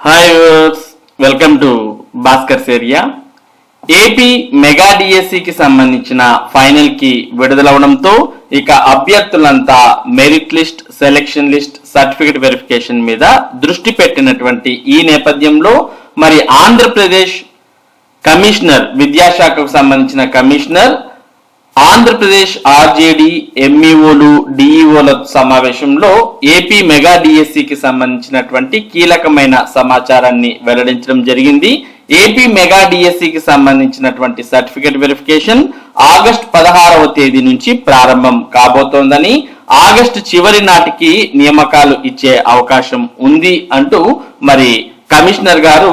Hi welcome to Bhaskar Seriya AP mega డిఎస్సికి సంబంధించిన ఫైనల్కి విడుదలవడంతో ఇక అభ్యర్థులంతా merit list selection list certificate verification మీద దృష్టి పెట్టినటువంటి ఈ నేపథ్యంలో మరి ఆంధ్రప్రదేశ్ కమిషనర్ విద్యాశాఖకు సంబంధించిన కమిషనర్ ఆంధ్రప్రదేశ్ ఆర్జేడీ ఎంఈఓలు డిఈఓల సమావేశంలో ఏపీ మెగా డిఎస్సికి సంబంధించినటువంటి కీలకమైన సమాచారాన్ని వెల్లడించడం జరిగింది. ఏపీ మెగా డిఎస్సికి సంబంధించినటువంటి సర్టిఫికేట్ వెరిఫికేషన్ ఆగస్ట్ పదహారవ తేదీ నుంచి ప్రారంభం కాబోతోందని ఆగస్టు చివరి నాటికి నియామకాలు ఇచ్చే అవకాశం ఉంది అంటూ మరి కమిషనర్ గారు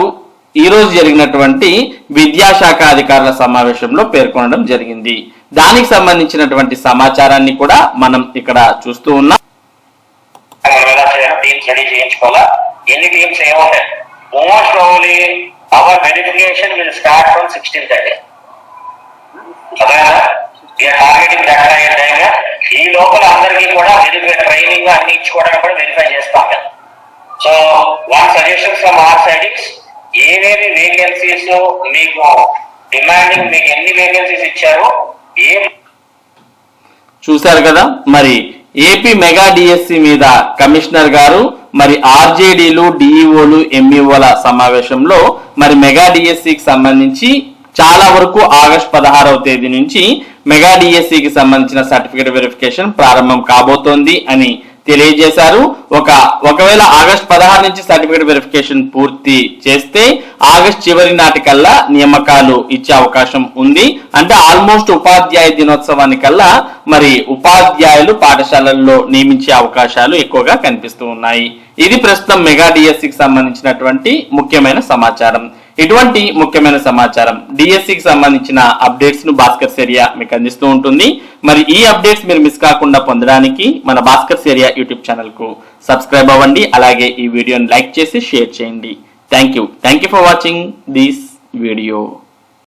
ఈ రోజు జరిగినటువంటి విద్యాశాఖ అధికారుల సమావేశంలో పేర్కొనడం జరిగింది. దానికి సంబంధించినటువంటి సమాచారాన్ని కూడా మనం ఇక్కడ చూస్తూ ఉన్నాం. మనం రెడీ చేయించుకోవాలా? ఎన్ని టీమ్స్ ఏముంటాయి? Most only our verification will start from sixteen thirty అదేనా టార్గెటింగ్ దగ్గర ఈ లోపల అందరికీ కూడా వెరిఫై ట్రైనింగ్ అన్ని ఇచ్చుకోవడానికి కూడా వెరిఫై చేస్తాం. కదా so one suggestion from our sidings ఏవేవి వేకెన్సీస్ మీకు డిమాండింగ్ మీకు ఎన్ని వేకెన్సీస్ ఇచ్చారో చూశారు కదా? మరి ఏపీ మెగా డిఎస్సి మీద కమిషనర్ గారు మరి ఆర్జేడీలు డిఈఓలు ఎంఈఓల సమావేశంలో మరి మెగా డిఎస్సికి సంబంధించి చాలా వరకు ఆగస్ట్ పదహారవ తేదీ నుంచి మెగా డిఎస్సికి సంబంధించిన సర్టిఫికేట్ వెరిఫికేషన్ ప్రారంభం కాబోతోంది అని తెలియజేశారు. ఒక ఒకవేళ ఆగస్ట్ పదహారు నుంచి సర్టిఫికేట్ వెరిఫికేషన్ పూర్తి చేస్తే ఆగస్ట్ చివరి నాటికల్లా నియామకాలు ఇచ్చే అవకాశం ఉంది. అంటే ఆల్మోస్ట్ ఉపాధ్యాయ దినోత్సవానికల్లా మరి ఉపాధ్యాయులు పాఠశాలల్లో నియమించే అవకాశాలు ఎక్కువగా కనిపిస్తూ ఉన్నాయి. ఇది ప్రస్తుతం మెగా డిఎస్సికి సంబంధించినటువంటి ముఖ్యమైన సమాచారం. ఇటువంటి ముఖ్యమైన సమాచారం డిఎస్సికి సంబంధించిన అప్డేట్స్ను భాస్కర్ సేరియా మీకు అందిస్తూ ఉంటుంది. మరి ఈ అప్డేట్స్ మీరు మిస్ కాకుండా పొందడానికి మన భాస్కర్ సేరియా యూట్యూబ్ ఛానల్కు సబ్స్క్రైబ్ అవ్వండి. అలాగే ఈ వీడియోని లైక్ చేసి షేర్ చేయండి. Thank you thank you for watching this video